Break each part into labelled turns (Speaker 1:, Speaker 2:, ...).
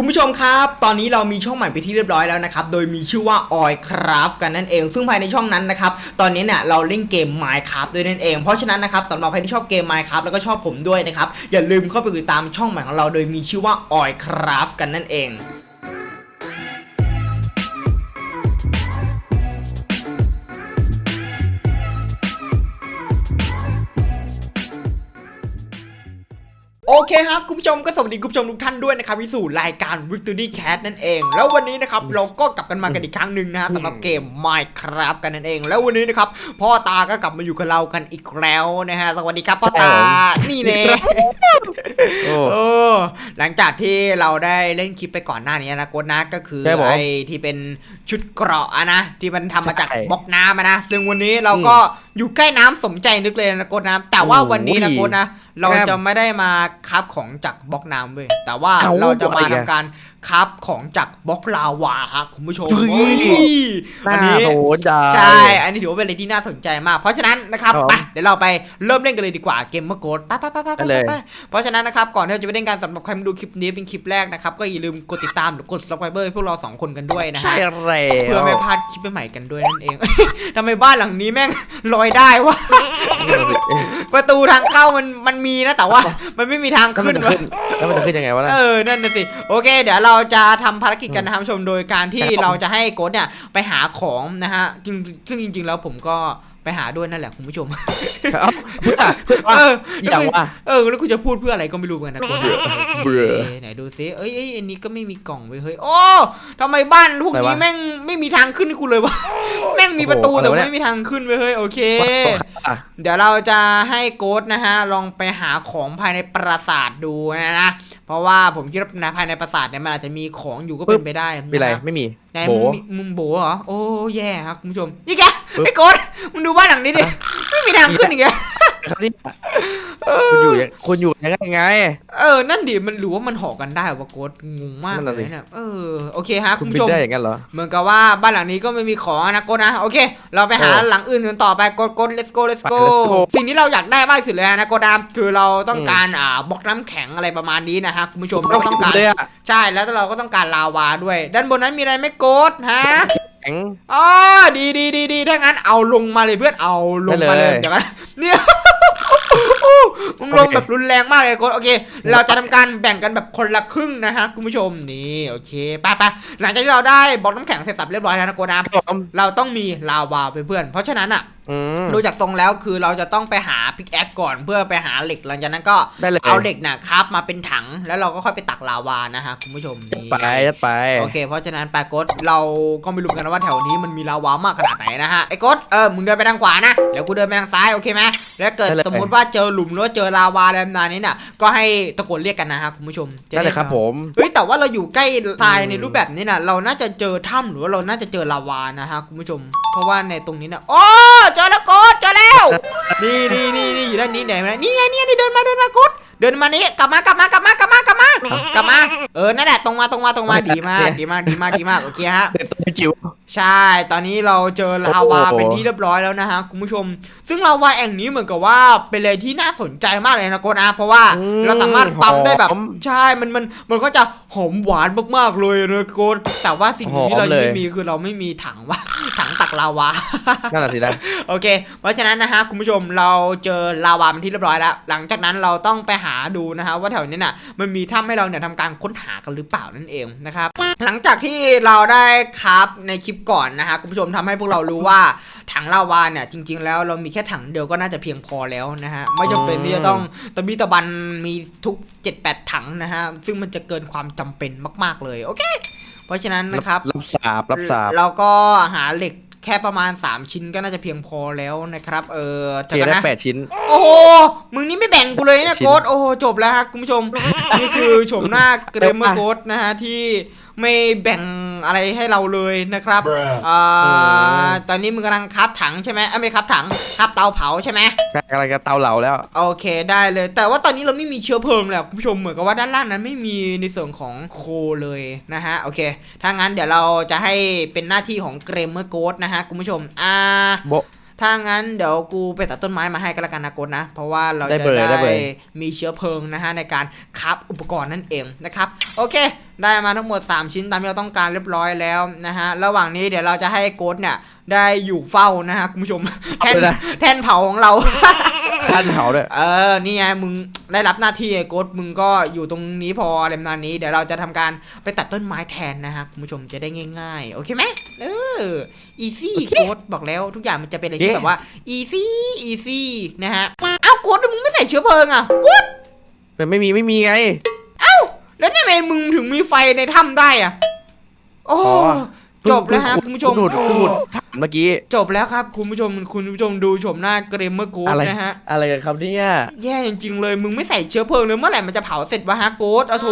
Speaker 1: คุณผู้ชมครับ ตอนนี้เรามีช่องใหม่ไปที่เรียบร้อยแล้วนะครับ โดยมีชื่อว่าออยครับกันนั่นเอง ซึ่งภายในช่องนั้นนะครับ ตอนนี้เนี่ยเราเล่นเกม Minecraft ด้วยนั่นเอง เพราะฉะนั้นนะครับสำหรับใครที่ชอบเกม Minecraft แล้วก็ชอบผมด้วยนะครับ อย่าลืมเข้าไปติดตามช่องใหม่ของเรา โดยมีชื่อว่าออยครับกันนั่นเอง เคครับคุณผู้ชมก็สวัสดีคุณผู้ชมทุกท่านด้วยนะครับวิสู่รายการ Victory Cat นั่นเอง แล้ววันนี้นะครับเราก็กลับกันมากันอีกครั้งหนึ่งนะฮะสำหรับเกม Minecraft กันนั่นเอง แล้ววันนี้นะครับพ่อตาก็กลับมาอยู่กับเรากันอีกแล้วนะฮะสวัสดีครับพ่อตานี่เน่
Speaker 2: โอ้
Speaker 1: เออหลังจากที่เราได้เล่นคลิปไปก่อนหน้านี้นะโกดนะก็คือ
Speaker 2: ใช่ผม
Speaker 1: ไอ้ที่เป็นชุดเกราะอะนะที่มันทำมาจาก
Speaker 2: ใช่
Speaker 1: บล็อกน้ำอะนะซึ่งวันนี้เราก็ อยู่ใกล้น้ำสมใจนึกเลยนะโกดนะแต่ว่าวันนี้นะ
Speaker 2: โอ้ย
Speaker 1: โกดนะ เรา
Speaker 2: ครับ
Speaker 1: จะไม่ได้มาคับของจากบล็อกน้ำเว้ยแต่ว่า
Speaker 2: เอ้า
Speaker 1: เราจะมา
Speaker 2: อะไร
Speaker 1: ทำ
Speaker 2: อะ
Speaker 1: การคับของจากบล็อกลาวาครับคุณผู้ชม
Speaker 2: เฮ้ย
Speaker 1: โอ้ยอันนี้
Speaker 2: โหดา
Speaker 1: ใช่ อันนี้ถือว่าเป็นอะไรที่น่าสนใจมาก เพราะฉะนั้นนะครับ
Speaker 2: ครับ
Speaker 1: ไปเดี๋ยวเราไปเริ่มเล่นกันเลยดีกว่าเกมเมอร์โกดไปไปไปไปไป
Speaker 2: ได้เลย
Speaker 1: ไปเพราะฉะนั้นนะครับก่อนที่เราจะไปเล่นกันสำหรับใครมาดูคลิปนี้เป็นคลิปแรกนะครับก็อย่าลืมกดติดตามหรือกด subscribe ให้พวกเราสองคนกันด้วยนะ
Speaker 2: ใช่
Speaker 1: ฮะ
Speaker 2: แล้ว
Speaker 1: เพื่อไม่พลาดคลิปใหม่ๆกันด้วยนั่นเองทำไมบ้านหลังนี้แม่งลอยได้วะ ประตูทางเข้ามันมันมีนะแต่ว่า มันไม่มีทาง
Speaker 2: แล้วมั
Speaker 1: ขึ้
Speaker 2: น
Speaker 1: น
Speaker 2: จะ
Speaker 1: วะ
Speaker 2: ขึ้นแล้วมันจะขึ้นยังไงวะล่ะ
Speaker 1: เออ นั่นน่ะสิ โอเค เดี๋ยวเราจะทำภารกิจกันนะครับผู้ชม โดยการที่
Speaker 2: ครับผม
Speaker 1: เราจะให้โกดเนี่ยไปหาของนะฮะจริงซึ่งจริง ๆ แล้วผมก็ ไปหาด้วยนั่นแหละคุณผู้ชม
Speaker 2: เอ้าเพื่อเพื่อว่า
Speaker 1: เออ
Speaker 2: อย่างว่า
Speaker 1: เออแล้วกูจะพูดเพื่ออะไรก็ไม่รู้เหมือนกันนะโกด
Speaker 2: เบื่อ
Speaker 1: โคไหนดูซิเอ้ยเอ้ยอันนี้ก็ไม่มีกล่องเว้ยเฮ้ยโอ้ทำไมบ้านพวก
Speaker 2: อะไร
Speaker 1: นี้
Speaker 2: วะ
Speaker 1: แม่งไม่มีทางขึ้นให้กูเลยวะแม่งมีประตู
Speaker 2: โอ้โห
Speaker 1: แต่
Speaker 2: อะไรวะเนี่ย
Speaker 1: ไม่มีทางขึ้นเว้ยเฮ้ยโอเค
Speaker 2: อะ
Speaker 1: เดี๋ยวเราจะให้โกดนะฮะลองไปหาของภายในปราสาทดูนะนะเพราะว่าผมคิดว่าในภายในปราสาทเนี่ยมันอาจจะมีของอยู่ก็เป็นไปได้
Speaker 2: มีอะไร
Speaker 1: นคบ
Speaker 2: ไม่มี
Speaker 1: ไหน
Speaker 2: โบ
Speaker 1: มึงมีมึงโบเหรอโอ้แย่ครับคุณผู้ชมนี่แก
Speaker 2: ปึ๊บ
Speaker 1: ไอ้โกดมึงดูบ้านหลังนี้ดิ ไม่มีทางขึ้นอีกแล้ว
Speaker 2: ครับนี่คุณอยู่ยังคุณอยู่ยังไงไง
Speaker 1: เออ นั่นดิ มันหรือว่ามันห่อกันได้วะโกดงงมาก
Speaker 2: นั่น
Speaker 1: เล
Speaker 2: น่ะสิ
Speaker 1: ยเนี่ยเออ โอเคฮะ
Speaker 2: คุ
Speaker 1: คุณณ
Speaker 2: บิ
Speaker 1: ผู้ชม
Speaker 2: นได้อย่างนั้นเหรอ
Speaker 1: เหมือนกับว่าบ้านหลังนี้ก็ไม่มีของนะโกดนะ โอเค เราไปหา
Speaker 2: เออ
Speaker 1: หลังอื่นกันต่อไปกดกด let's go let's
Speaker 2: ไป
Speaker 1: go
Speaker 2: let's go
Speaker 1: สิ่งที่เราอยากได้มากที่สุดเลยนะโกดามคือเราต้องการอ่าบล็อกน้ำแข็งอะไรประมาณนี้นะฮะคุณผู้ชมเราต้องการ
Speaker 2: เลยอะ
Speaker 1: ใช่แล้วเราก็ต้องการลาวาด้วย ด้านบนนั้นมีอะไรไหม่โกดฮะ
Speaker 2: แข็ง
Speaker 1: อ๋อดีดีดีดีถ้างั้นเอาลงมาเลยเพื่อนเอาลงมาเลย
Speaker 2: ได้เลย
Speaker 1: เดี๋ยวกันเนี่ย มึงลง
Speaker 2: โอเค
Speaker 1: แบบรุนแรงมากเลยโกดโอเค เราจะทำการแบ่งกันแบบคนละครึ่งนะฮะคุณผู้ชมนี่โอเคไปไปหลังจากที่เราได้บล็อกน้ำแข็งเสร็จสับเรียบร้อยแล้วนะโกดนะ
Speaker 2: ครับผม
Speaker 1: เราต้องมีลาวาไปเพื่อนเพราะฉะนั้นอะ
Speaker 2: อืม
Speaker 1: ดูจากทรงแล้วคือเราจะต้องไปหาพิกแอคก่อนเพื่อไปหาเหล็กหลังจากนั้นก็
Speaker 2: ได้เลย
Speaker 1: เอาเหล็กน่ะครับมาเป็นถังแล้วเราก็ค่อยไปตักลาวานะฮะคุณผู้ชมนี่
Speaker 2: ไปยัดไป
Speaker 1: โอเค เพราะฉะนั้นปากดเราก็ไม่รู้กันนะว่าแถวนี้มันมีลาวามากขนาดไหนนะฮะไอ้กดเออมึงเดินไปทางขวานะเดี๋ยวกูเดินไปทางซ้ายโอเคไหมแล้วเกิด
Speaker 2: ได้เลย
Speaker 1: สมมติว่าเจอหลุมหรือว่าเจอลาวาอะไรแบบนี้เนี่ยก็ให้ตะโกนเรียกกันนะฮะคุณผู้ชมจะ
Speaker 2: ได้เลยครับผม
Speaker 1: เฮ้ยแต่ว่าเราอยู่ใกล้ทราย
Speaker 2: อืม
Speaker 1: ในรูปแบบนี้นะเราน่าจะเจอถ้ำหรือว่าเราน่าจะเจอลาวานะฮะคุณผู้ชม เพราะว่าในตรงนี้นะโอ้เจอแล้วกดเจอแล้ว นี่นี่นี่นี่อยู่ด้านนี้ไหนมานี่ไงนี่ไงนี่เดินมาเดินมากดเดินมานี่กลับมากลับมากลับมากลับมา กลับมากลับมาเออนั่นแหละตรงมาตรงมาตรงมาดีมากดีมากดีมากดีมากโอเคฮะ
Speaker 2: เด็ดตัวจิ๋ว
Speaker 1: ใช่ ตอนนี้เราเจอลาวา
Speaker 2: โอ้โห
Speaker 1: เป็นที่เรียบร้อยแล้วนะฮะคุณผู้ชม ซึ่งลาวาแอ่งนี้เหมือนกับว่าเป็นอะไรที่น่าสนใจมากเลยนะโกนะเพราะว่าเราสามารถปั๊มได้แบบใช่มันมันมันก็จะหอมหวานมากๆเลยนะโกนแต่ว่าสิ่งหนึ่งที่เรายังไม่มีคือเราไม่มีถังว่าถังตักลาวา
Speaker 2: นั่นแหละสินะ
Speaker 1: โอเค เพราะฉะนั้นนะฮะคุณผู้ชมเราเจอลาวาเป็นที่เรียบร้อยแล้ว หลังจากนั้นเราต้องไปหาดูนะฮะว่าแถวนี้น่ะมันมีถ้ำให้เราเนี่ยทำการค้นหากันหรือเปล่านั่นเองนะครับหลังจากที่เราได้ครับในคลิปก่อนนะฮะคุณผู้ชมทำให้พวกเรารู้ว่าถังลาวาเนี่ยจริง ๆ แล้วเรามีแค่ถังเดียวก็น่าจะเพียงพอแล้วนะฮะไม่จำเป็นที่จะต้องตะบีตะบันมีทุก 7-8 ถังนะฮะซึ่งมันจะเกินความจำเป็นมาก ๆเลยโอเค เพราะฉะนั้นนะครับ
Speaker 2: รับสาบรับสาบ
Speaker 1: เราก็หาเหล็กแค่ประมาณ 3 ชิ้นก็น่าจะเพียงพอแล้วนะครับ เออ
Speaker 2: เค
Speaker 1: จากกัน
Speaker 2: ได้
Speaker 1: นะ
Speaker 2: แปดชิ้น
Speaker 1: โอ้โหมึงนี่ไม่แบ่งกูเลยนะ
Speaker 2: ชิ้น
Speaker 1: โค้ดโอ้โหจบแล้วฮะคุณผู้ชม นี่คือโฉมหน้าเกรมเมอร์โค้ดนะฮะที่ ไม่แบ่งอะไรให้เราเลยนะครับอ่าตอนนี้มึงกำลังคับถังใช่ไหมเอ้ยไม่คับถังคับเตาเผาใช่ไหม
Speaker 2: แค่อะไรกับเตาเหลาแล้ว
Speaker 1: โอเคได้เลย แต่ว่าตอนนี้เราไม่มีเชื้อเพลิงเลยอะคุณผู้ชมเหมือนกับว่าด้านล่างนั้นไม่มีในส่วนของโคเลยนะฮะโอเค ถ้างั้นเดี๋ยวเราจะให้เป็นหน้าที่ของเกรมเมอร์โกดนะฮะคุณผู้ชมอ่า
Speaker 2: โบะ
Speaker 1: ถ้างั้นเดี๋ยวกูไปตัดต้นไม้มาให้ก็แล้วกันนะโกดนะ เพราะว่าเรา
Speaker 2: ได้
Speaker 1: จะ
Speaker 2: เบอร์
Speaker 1: ได้
Speaker 2: ได้เบอร์
Speaker 1: มีเชื้อเพลิงนะฮะในการคับอุปกรณ์นั่นเองนะครับ โอเค ได้มาทั้งหมด 3 ชิ้นตามที่เราต้องการเรียบร้อยแล้วนะฮะ ระหว่างนี้เดี๋ยวเราจะให้โกดเนี่ย ได้อยู่เฝ้านะฮะคุณผู้ชมแทน
Speaker 2: เลยนะ
Speaker 1: แทนเผาของเรา
Speaker 2: ขั้นเผาด้วย
Speaker 1: เออ นี่ไงมึงได้รับหน้าที่ไอ้โกดมึงก็อยู่ตรงนี้พออะไรประมาณนี้ เดี๋ยวเราจะทำการไปตัดต้นไม้แทนนะฮะคุณผู้ชมจะได้ง่ายๆ โอเคไหมเออ easy โกดบอกแล้วทุกอย่างมันจะเป็นอะไรที่
Speaker 2: เย้
Speaker 1: แบบว่า easy easy นะฮะ เอ้าโกดมึงไม่ใส่เชื้อเพลิงอะ What?
Speaker 2: มันไม่มีไม่มีไง
Speaker 1: แล้วทำไมมึงถึงมีไฟในถ้ำได้อะ โอ้
Speaker 2: อ๋อ
Speaker 1: จบแล้วฮะ
Speaker 2: เพิ่ง
Speaker 1: คุณผู้ชม
Speaker 2: เพิ่งดูด
Speaker 1: โอ้
Speaker 2: เพิ่งดูดถามเมื่อกี้
Speaker 1: จบแล้วครับคุณผู้ชมคุณผู้ชมดูชมหน้าเกรมเมอร์โกด
Speaker 2: อะไร
Speaker 1: นะฮะ
Speaker 2: อะไรกันครับเนี่ย
Speaker 1: แย่จริงๆเลยมึงไม่ใส่เชื้อเพลิงเลยเมื่อไหร่มันจะเผาเสร็จวะฮะโกดอะโถ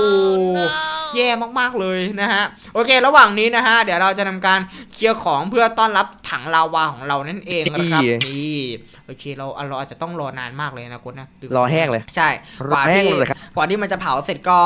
Speaker 1: แย่มากๆเลยนะฮะ โอเค ระหว่างนี้นะฮะ เดี๋ยวเราจะทำการเคลียร์ของเพื่อต้อนรับถังลาวาของเรานั่นเองนะครับนี่โอเคเราเราอาจจะต้องรอนานมากเลยนะโกดนะ
Speaker 2: รอแห้งเลย
Speaker 1: ใช่
Speaker 2: รอแห้งเลยครับ
Speaker 1: กว่าที่มันจะเผาเสร็จก็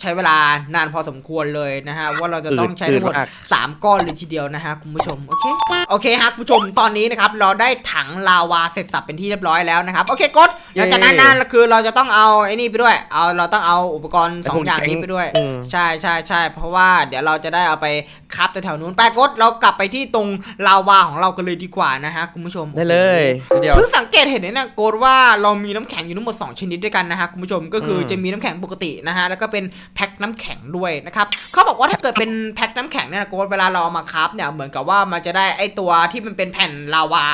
Speaker 1: ใช้เวลานานพอสมควรเลยนะฮะว่าเราจะต้องใช้ทั้งหมด
Speaker 2: อืดมาก
Speaker 1: สามก้อนเลยทีเดียวนะฮะคุณผู้ชมโอเคโอเคฮะคุณผู้ชมตอนนี้นะครับเราได้ถังลาวาเสร็จสับเป็นที่เรียบร้อยแล้วนะครับโอเคกดหลังจากนั้นนั่นคือเราจะต้องเอาไอ้นี่ไปด้วย เอาเราต้องเอาอุปกรณ์สองอย่างนี้ไปด้วย
Speaker 2: อืม
Speaker 1: ใช่ใช่ใช่เพราะว่าเดี๋ยวเราจะได้เอาไปคับแถวๆนู้นไปกดเรากลับไปที่ตรงลาวาของเรากันเลยดีกว่านะฮะคุณผู้ชม
Speaker 2: ได้เลยเดี๋ยว
Speaker 1: เพิ่งสังเกตเห็นเนี่ยนะโกดว่าเรามีน้ำแข็งอยู่ทั้งหมด2ชนิดด้วยกันนะฮะคุณผู้ชมก็คืออ
Speaker 2: ม
Speaker 1: จะมีน้ำแข็งปกตินะฮะแล้วก็เป็นแพ็คน้ำแข็งด้วยนะครับเขาบอกว่าถ้าเกิดเป็นแพ็คน้ำแข็งเนี่ยนะโกดเวลาเราเอามาคับเนี่ยเหมือนกับว่ามันจะได้ไอตัวที่มันเป็นแผ่นลาวา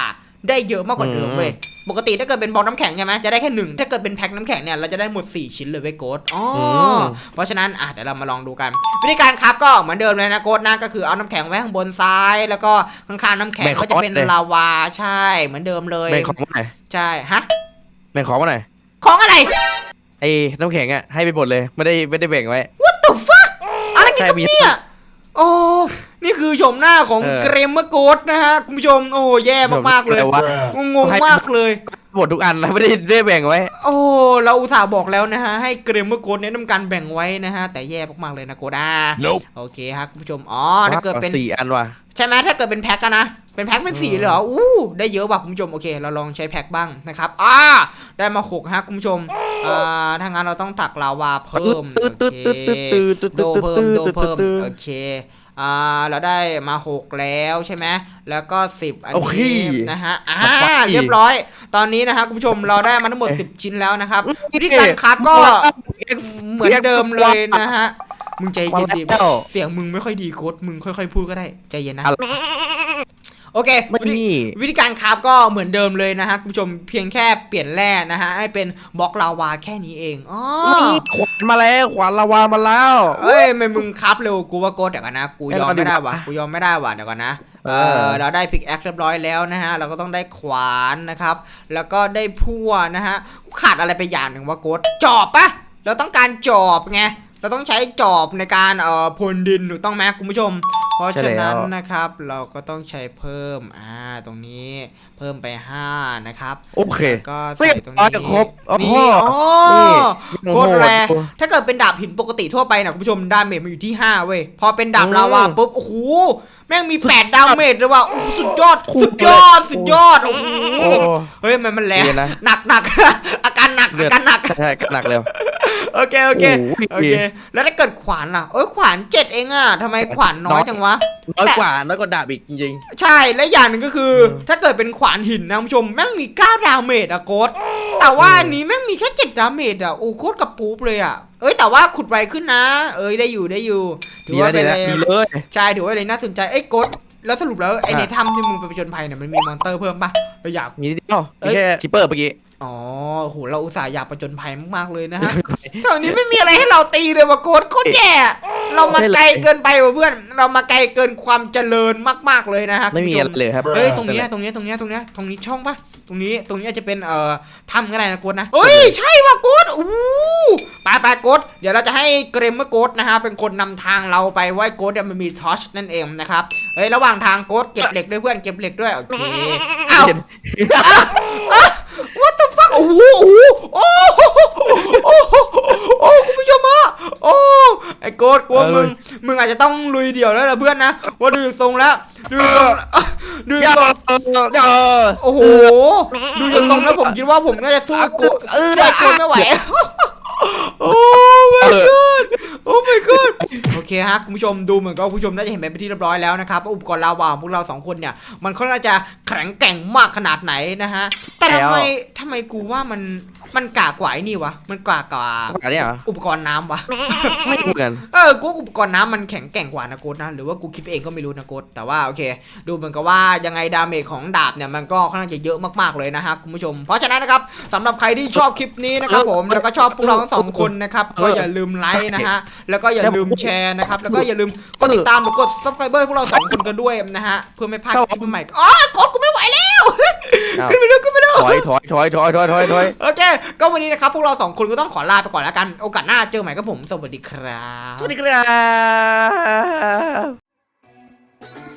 Speaker 1: ได้เยอะมากกว่าเดิมเลยปกติถ้าเกิดเป็นบอลน้ำแข็งใช่ไหมจะได้แค่หนึ่งถ้าเกิดเป็นแพ็คน้ำแข็งเนี่ยเราจะได้หมด 4 ชิ้นเลยเว้ยโกดอ๋ออ
Speaker 2: ม
Speaker 1: เพราะฉะนั้นอะเดี๋ยวเรามาลองดูกัน วิธีการครับก็เหมือนเดิมเลยนะโกดนะก็คือเอาน้ำแข็งไว้ข้างบนซ้าย แล้วก็ข้างๆน้ำแข็ง
Speaker 2: แบ่ง
Speaker 1: ก็จะเป็น
Speaker 2: คอร์สเลย
Speaker 1: ลาวาใช่เหมือนเดิมเลย
Speaker 2: แบ่งของมาหน่อย
Speaker 1: ใช่ฮะ
Speaker 2: แบ่งของมาหน่อย
Speaker 1: ของอะไร
Speaker 2: ไอ้น้ำแข็งอะให้ไปหมดเลยไม่ได้ไม่ได้แบ่งไว้
Speaker 1: What the fuck อะไรกัน
Speaker 2: ใช่
Speaker 1: ครับ
Speaker 2: มี
Speaker 1: เนี่ย โอ้นี่คือชมหน้าของ
Speaker 2: เออ
Speaker 1: เกรมเมอร์โกดนะฮะคุณผู้ชมโอ้แย่มากๆเลย
Speaker 2: แต่ว่า
Speaker 1: งงๆมากเลย
Speaker 2: หมดทุกอันนะไม่ได้ได้แบ่งไว้
Speaker 1: โอ้ เราอุตส่าห์บอกแล้วนะฮะ ให้เกรมเมอร์โกดเน้นทำการแบ่งไว้นะฮะ แต่แย่มากๆเลยนะโกด้า
Speaker 3: Nope.
Speaker 1: โอเคครับคุณผู้ชม อ๋อ ถ้าเกิดเป็น
Speaker 2: สี่อันว่ะ
Speaker 1: ใช่ไหมถ้าเกิดเป็นแพ็คกันนะ เป็นแพ็คเป็นสีเลยเหรอ อู้ ได้เยอะว่ะคุณผู้ชม โอเค เราลองใช้แพ็คบ้างนะครับ อ่า ได้มาหกฮะคุณผู้ชม อ่า ถ้างั้นเราต้องตักลาวาเพิ่ม
Speaker 2: ตืดตืดตืดตืดตืดตืด
Speaker 1: โดเพิ่มโดเพิ่ม
Speaker 2: ตืด
Speaker 1: โอเค อ่า เราได้มาหกแล้วใช่ไหม แล้วก็สิบอัน
Speaker 2: โอเค
Speaker 1: นี้นะฮะ อ่า
Speaker 2: มาฟังอีก
Speaker 1: เรียบร้อย ตอนนี้นะฮะคุณผู้ชม เราได้มาทั้งหมด10ชิ้นแล้วนะครับวิธีการคับก็เหมือนเดิมเลยนะฮะ มึงใจเย็นดิ
Speaker 2: มาแล้ว
Speaker 1: เสียงมึงไม่ค่อยดีโค้ดมึงค่อยๆ พูดก็ได้ ใจเย็นนะ
Speaker 2: อะไร
Speaker 1: โอเค
Speaker 2: ไม่
Speaker 1: วิธี
Speaker 2: นี่
Speaker 1: วิธีการคราฟก็เหมือนเดิมเลยนะฮะคุณผู้ชมเพียงแค่เปลี่ยนแร่นะฮะให้เป็นบล็อกลาวาแค่นี้เองอ๋อ
Speaker 2: นี่ขวานมาแล้วขวานลาวามาแล้ว
Speaker 1: เอ้ยไม่มึงคราฟเร็วกูว่าโกดเดี๋ยวกันนะกูยอมไม่ได้
Speaker 2: เอาดีก
Speaker 1: ว่ะ
Speaker 2: ว่า
Speaker 1: กูยอมไม่ได้ว่ะเดี๋ยวกันนะเอ
Speaker 2: เอ
Speaker 1: อ
Speaker 2: อ
Speaker 1: เราได้พิกแอคเรียบร้อยแล้วนะฮะเราก็ต้องได้ขวานนะครับ แล้วก็ได้พั่วนะฮะขาดอะไรไปอย่างหนึ่งว่าโกดจอบปะเราต้องการจอบไง เราต้องใช้จอบในการเอ่อพรวนดินถูกต้องไหมคุณผู้ชม เพราะ
Speaker 2: ใช่
Speaker 1: ฉะนั้น
Speaker 2: แล้ว
Speaker 1: นะครับเราก็ต้องใช้เพิ่มอ่าตรงนี้เพิ่มไป5นะครับ
Speaker 2: โอเค
Speaker 1: แล้วก็
Speaker 2: เรี
Speaker 1: ใส่
Speaker 2: ยบ
Speaker 1: ตรง
Speaker 2: ร้อย
Speaker 1: นี้
Speaker 2: ครบโอ้โห
Speaker 1: นี่โอ้
Speaker 2: นี่
Speaker 1: โคตรแรง
Speaker 2: โอ้โห
Speaker 1: ถ้าเกิดเป็นดาบหินปกติทั่วไปนะคุณผู้ชมดาเมจมันอยู่ที่ 5 เว้ย พอเป็นดาบ
Speaker 2: อืม
Speaker 1: ลาวาปุ๊บ โอ้โห แม่งมี
Speaker 2: สุด
Speaker 1: 8ดาเมจเลยว่ะโอ้โหสุดยอด
Speaker 2: คูณ
Speaker 1: สุดยอด
Speaker 2: เลย
Speaker 1: สุดยอด โอ้โห
Speaker 2: โอ้
Speaker 1: เฮ้ย มันมันแรง
Speaker 2: เดี๋ยวนะ
Speaker 1: หนักหนัก อาการหนัก
Speaker 2: เลื
Speaker 1: อา
Speaker 2: อด
Speaker 1: การหนัก
Speaker 2: ใช่ก็หนักเร็ว
Speaker 1: โอเคโอเค
Speaker 2: โอ้โห
Speaker 1: โอเค แล้วถ้าเกิดขวานล่ะเอ้ยขวานเจ็ดเองอะทำไมขวานน้อยจังวะ
Speaker 2: น้อยกว่าน้อยกว่าดาบอีกจริง
Speaker 1: ใช่และอย่างหนึ่งก็คือ
Speaker 2: เออ
Speaker 1: ถ้าเกิดเป็นขวานหินนะคุณผู้ชมแม่งมี9ดาเมจอะโกดแต่ว่าอันนี้แม่งมีแค่7ดาเมจอะโอ้โคตรกับปุ๊บเลยอะเอ้ยแต่ว่าขุดไวขึ้นนะ เอ้ยได้อยู่ได้อยู่
Speaker 2: ๆ
Speaker 1: ถื
Speaker 2: ดี
Speaker 1: อว่า
Speaker 2: แล้ว
Speaker 1: เป็
Speaker 2: ดี
Speaker 1: น
Speaker 2: แล้วดีเลย
Speaker 1: ใช่ถือว่าเลยน่าสนใจเอ้ยโกดแล้วสรุปแล้วไอ
Speaker 2: อะ
Speaker 1: ในถ้ำที่มึงไปผจญภัยเนี่ยมันมีมอนเตอร์เพิ่มปะเราอยาก
Speaker 2: มีนิดเดียว
Speaker 1: เอ้
Speaker 2: มี
Speaker 1: ย
Speaker 2: แค่ชิปเปอร์เมื่อกี้
Speaker 1: อ๋อโหเราอุตส่าห์อยากผจญภัยมากๆเลยนะฮะแถวนี้ไม่มีอะไรให้เราตีเลยว่ะโกดโคตรแย่เรามาไกลเกินไปว่ะเพื่อน เรามาไกลเกินความเจริญมากๆเลยนะฮะ
Speaker 2: ไม่มี
Speaker 1: คุณ
Speaker 2: อะ
Speaker 1: ผู้ช
Speaker 2: ไรเลยครับ
Speaker 1: เฮ้ยตรงเนี้ยตรงเนี้ยตรงเนี้ยตรงเนี้ยตรงนี้ช่องปะตรงนี้ตรงนี้อาจจะเป็นเอ่อถ้ำก็ได้นะโกดนะเฮ้ยใช่ว่ะโกดอู้ไปไปโกดเดี๋ยวเราจะให้เกรมเมอร์โกดนะฮะเป็นคนนำทางเราไปว่าโกดเนี่ยมันมีทอชนั่นเองนะครับเฮ้ยระหว่างทางโกดเก็บเหล็กด้วยเพื่อนเก็บเหล็กด้วยโอเคอ้าว What the fuck โอ้โหโอ้โหโอ้โหโอ้โหโอ้โหคุณผู้ชมฮะโอ้ ไอ้โกดกลัวมึงมึงอาจจะต้องลุยเดี่ยวแล้วล่ะเพื่อนนะว่าดูจากทรงแล้วดูจากทรงดู
Speaker 2: อย่า
Speaker 1: จากทรง
Speaker 2: อย่า
Speaker 1: โอ้โหดูจากทรงแล้วผมคิดว่าผมน่าจะสู้โกด
Speaker 2: เออ
Speaker 1: ไอ้โกดไม่ไหวโอ้ my god โอ้ my god โอ เคฮะคุณผู้ชมดูเหมือนกับว่าคุณผู้ชมน่าจะเห็นเป็นที่เรียบร้อยแล้วนะครับว่าอุปกรณ์ลาวาของพวกเราสองคนเนี่ยมันค่อนข้างจะแข็งแกร่งมากขนาดไหนนะฮะแต่ทำไมทำไมกูว่ามันมันกากกว่าไอ้นี่วะมันกากกว่า
Speaker 2: อันนี้เหรอ
Speaker 1: อุปกรณ์น้ำวะ
Speaker 2: ไม่เหมือน
Speaker 1: เออกูว่าอุปกรณ์น้ำมันแข็งแกร่งกว่านะโกดนะหรือว่ากูคิดไปเองก็ไม่รู้นะโกดแต่ว่าโอเค ดูเหมือนกับว่ายังไงดาเมจของดาบเนี่ยมันก็ค่อนข้างจะเยอะมากๆเลยนะฮะคุณผู้ชม เพราะฉะนั้นนะครับสำหรับใครที่ชอบคลิปนี้นะครับผมแล้วก็ชอบพวกเราทั้งสองคนนะครับก็อย่าลืมไลค์นะฮะแล้วก็อย่าลืมแชร์นะครับ แล้วก็อย่าลืมกดติดตามหรือกด subscribe พวกเราสองคนกันด้วยนะฮะ เพื่อไม่พลาดคลิปใหม่ๆอ๋อกดกูไม่ไหวแล้ว
Speaker 2: อ้าว
Speaker 1: ขึ้นไปเร็วขึ้นไปเร็ว
Speaker 2: ถอยถอยถอยถอยถอยถอยถอย
Speaker 1: โอเค ก็วันนี้นะครับพวกเราสองคนก็ต้องขอลาไปก่อนแล้วกัน โอกาสหน้าเจอใหม่กับผม สวัสดีครับ
Speaker 2: สวัสดีครับ